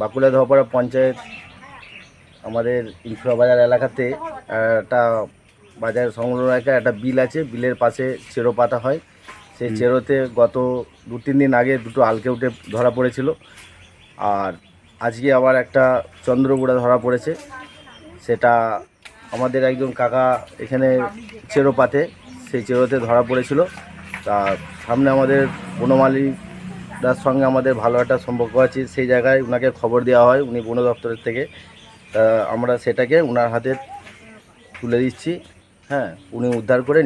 বাঁকুড়া ধপাড়া পঞ্চায়েত আমাদের ইনফ্রা বাজার এলাকাতে একটা বাজার সংলগ্ন এলাকায় একটা বিল আছে বিলের পাশে চেরো পাতা হয়। সেই চেরোতে গত দু তিন দিন আগে দুটো আলকে উঠে ধরা পড়েছিল। আর আজকে আবার একটা চন্দ্রগুড়া ধরা পড়েছে। সেটা আমাদের একজন কাকা এখানে চেরো পাতে সেই চেরোতে ধরা পড়েছিল। তা সামনে আমাদের বনমালী তার সঙ্গে আমাদের ভালো একটা সম্পর্ক আছে, সেই জায়গায় ওনাকে খবর দেওয়া হয়, উনি বন দপ্তরের থেকে। আমরা সেটাকে ওনার হাতে তুলে দিচ্ছি হ্যাঁ উনি উদ্ধার করে